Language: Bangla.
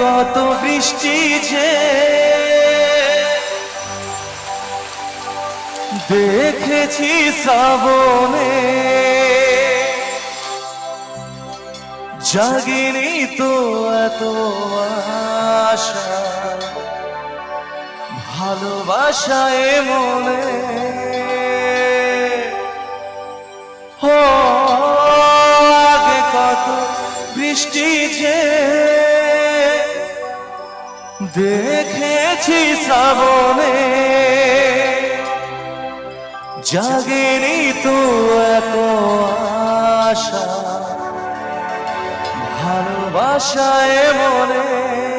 কত বৃষ্টি যে দেখেছি শ্রাবণে। জাগিনি তো এত আশা ভালোবাসায় মনে। ও, আগে কত বৃষ্টি যে দেখেছি শ্রাবণে। জাগেনি তো এত আশা ভালোবাসায় মনে।